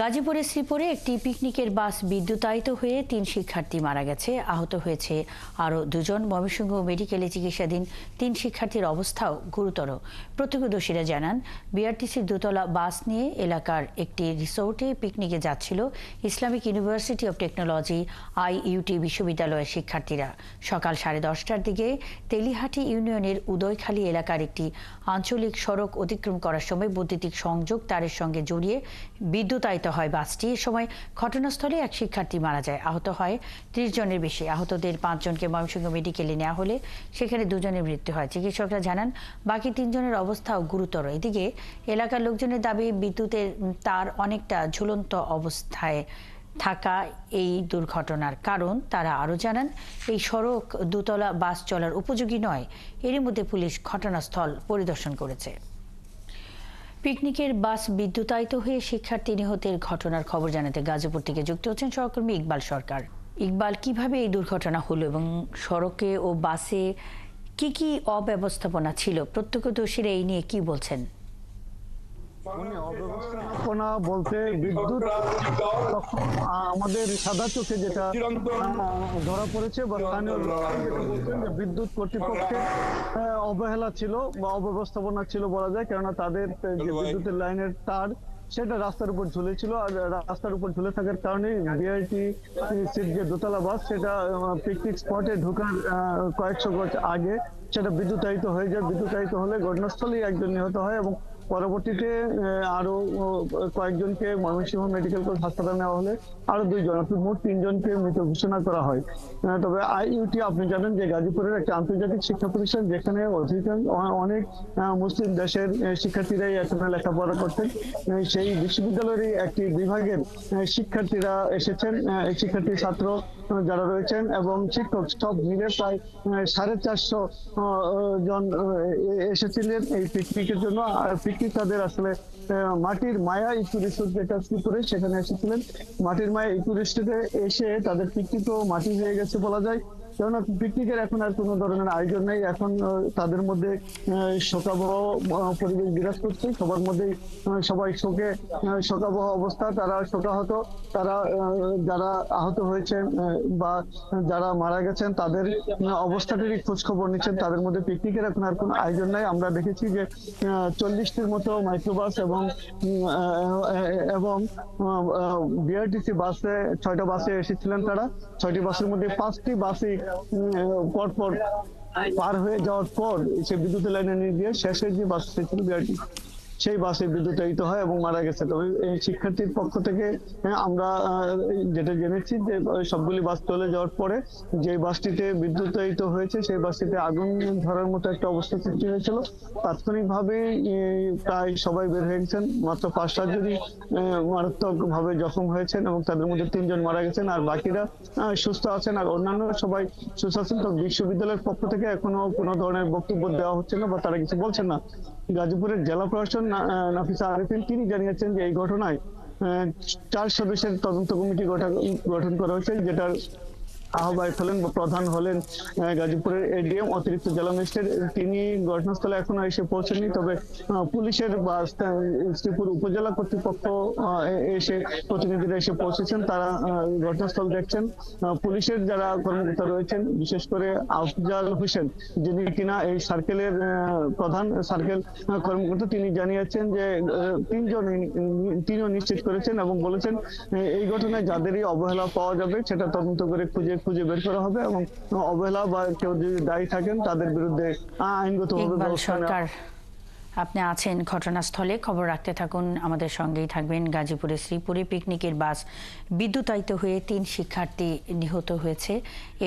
গাজীপুরের শ্রীপুরে একটি পিকনিকের বাস বিদ্যুতায়িত হয়ে তিন শিক্ষার্থী মারা গেছে। আহত হয়েছে আরও দুজন। ময়মনসিংহ মেডিকেলে চিকিৎসাধীন তিন শিক্ষার্থীর অবস্থাও গুরুতর। প্রত্যক্ষদর্শীরা জানান বিআরটিসির দোতলা বাস নিয়ে এলাকার একটি রিসোর্টে পিকনিকে যাচ্ছিল Islamic University of Technology IUT বিশ্ববিদ্যালয়ের শিক্ষার্থীরা। সকাল সাড়ে দশটার দিকে তেলিহাটি ইউনিয়নের উদয়খালী এলাকার একটি আঞ্চলিক সড়ক অতিক্রম করার সময় বৈদ্যুতিক সংযোগ তারের সঙ্গে জড়িয়ে বিদ্যুতায়িত হয় বাসটি। এ সময় ঘটনাস্থলে এক শিক্ষার্থী মারা যায়। আহত হয় ত্রিশ জনের বেশি। আহতদের পাঁচজনকে ময়মনসিংহ মেডিকেলে নেওয়া হলে সেখানে দুজনের মৃত্যু হয়। চিকিৎসকরা জানান, বাকি তিনজনের অবস্থাও গুরুতর। এদিকে এলাকার লোকজনের দাবি, বিদ্যুতের তার অনেকটা ঝুলন্ত অবস্থায় থাকা এই দুর্ঘটনার কারণ। তারা আরও জানান, এই সড়ক দুতলা বাস চলার উপযোগী নয়। এরই মধ্যে পুলিশ ঘটনাস্থল পরিদর্শন করেছে। পিকনিকের বাস বিদ্যুতায়িত হয়ে শিক্ষার্থী নিহতের ঘটনার খবর জানাতে গাজীপুর থেকে যুক্ত হচ্ছেন সহকর্মী ইকবাল সরকার। ইকবাল, কীভাবে এই দুর্ঘটনা হলো এবং সড়কে ও বাসে কি কি অব্যবস্থাপনা ছিল? প্রত্যক্ষদর্শীরা এই নিয়ে কি বলছেন? মানে অব্যবস্থাপনা বলতে বিদ্যুৎ আমাদের সাদা চোখে যেটা ধরা পড়েছে বা স্থানীয় যে বিদ্যুৎ কর্তৃপক্ষের অবহেলা ছিল বা অব্যবস্থাপনা ছিল বলা যায় কেননা তাদের যে বিদ্যুতের লাইনের তার সেটা রাস্তার উপর ঝুলেছিল আর রাস্তার উপর ঝুলে থাকার কারণে বিআইটি যে দোতলা বাস সেটা পিকনিক স্পটে ঢোকার কয়েকশো গজ আগে সেটা বিদ্যুতায়িত হয়ে যায়। বিদ্যুতায়িত হলে ঘটনাস্থলেই একজন নিহত হয় এবং পরবর্তীতে আরও কয়েকজনকে ময়মনসিংহ মেডিকেল কলেজ হাসপাতালে নেওয়া হলে আরও দুইজন, অর্থাৎ মোট তিনজনকে মৃত ঘোষণা করা হয়। তবে আইইউটি, আপনি জানেন যে গাজীপুরের একটা আন্তর্জাতিক শিক্ষা প্রতিষ্ঠান যেখানে অধিকাংশ অনেক মুসলিম দেশের শিক্ষার্থীরাই এখানে লেখাপড়া করতেন। সেই বিশ্ববিদ্যালয়েরই একটি বিভাগের শিক্ষার্থীরা এসেছেন শিক্ষার্থী ছাত্র যারা রয়েছেন এবং শিক্ষক সব মিলে প্রায় সাড়ে চারশো জন এসেছিলেন এই পিকনিকের জন্য। আর পিকনিক তাদের আসলে মাটির মায়া ইকো রিসোর্ট যেটা করে সেখানে এসেছিলেন। মাটির মায়া ইকো রিসোর্টে এসে তাদের পিকনিকও মাটি হয়ে গেছে বলা যায়। কেননা পিকনিকের এখন আর কোনো ধরনের আয়োজন নেই। এখন তাদের মধ্যে শোকাবহ পরিবেশ বিরাজ করছে। সবার মধ্যেই সবাই শোকে শোকাবহ অবস্থা। তারা শোকাহত। তারা যারা আহত হয়েছেন বা যারা মারা গেছেন তাদের আহ, অবস্থাটারই খোঁজ খবর নিচ্ছেন। তাদের মধ্যে পিকনিকের এখন আর কোনো আয়োজন নাই। আমরা দেখেছি যে চল্লিশটির মতো মাইক্রোবাস এবং এবং বিআরটিসি বাসে ছয়টা বাসে এসেছিলেন তারা। ছয়টি বাসের মধ্যে পাঁচটি বাসই পরপর পার হয়ে যাওয়ার পর সে বিদ্যুতের লাইনে নিয়ে গিয়ে শেষের যে বাস ছিল বিআরটি সেই বাসে বিদ্যুতায়িত হয় এবং মারা গেছে। তবে এই শিক্ষার্থীর পক্ষ থেকে হ্যাঁ, আমরা যেটা জেনেছি যে সবগুলি বাস চলে যাওয়ার পরে যে বাসটিতে বিদ্যুতায়িত হয়েছে সেই বাসটিতে আগুন ধরার মতো একটা অবস্থা সৃষ্টি হয়েছিল। তাৎক্ষণিকভাবে প্রায় সবাই বের হয়ে গেছেন। মাত্র পাঁচ সাতজনই মারাত্মক ভাবে জখম হয়েছেন এবং তাদের মধ্যে তিনজন মারা গেছেন। আর বাকিরা সুস্থ আছেন আর অন্যান্য সবাই সুস্থ আছেন। তো বিশ্ববিদ্যালয়ের পক্ষ থেকে এখনও কোনো ধরনের বক্তব্য দেওয়া হচ্ছে না বা তারা কিছু বলছেন না। গাজীপুরের জেলা প্রশাসন নাফিসা আরেফিন তিনি জানিয়েছেন যে এই ঘটনায় চার সদস্যের তদন্ত কমিটি গঠন করা হয়েছে, যেটার আহ্বায়ক হলেন বা প্রধান হলেন গাজীপুরের এডিএম অতিরিক্ত জেলা ম্যাজিস্ট্রেট। তিনি ঘটনাস্থলে এখনও এসে পৌঁছেননি, তবে পুলিশের বা শ্রীপুর উপজেলা কর্তৃপক্ষ এসে প্রতিনিধিরা এসে পৌঁছেছেন। তারা ঘটনাস্থল দেখছেন। পুলিশের যারা কর্মকর্তা রয়েছেন, বিশেষ করে আফজাল হোসেন, যিনি কিনা এই সার্কেলের প্রধান সার্কেল কর্মকর্তা, তিনি জানিয়েছেন যে তিনজন তিনিও নিশ্চিত করেছেন এবং বলেছেন এই ঘটনায় যাদেরই অবহেলা পাওয়া যাবে, সেটা তদন্ত করে খুঁজে খুঁজে বের করা হবে এবং অবহেলা বা কেউ যদি দায়ী থাকেন তাদের বিরুদ্ধে আইনগতভাবে ব্যবস্থা সরকার আপনি আছেন ঘটনাস্থলে খবর রাখতে থাকুন। আমাদের সঙ্গেই থাকবেন গাজীপুরের শ্রীপুরে পিকনিকের বাস বিদ্যুতায়িত হয়ে তিন শিক্ষার্থী নিহত হয়েছে।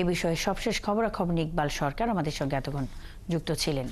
এ বিষয়ে সবশেষ খবরাখবর ইকবাল সরকার আমাদের সঙ্গে এতক্ষণ যুক্ত ছিলেন।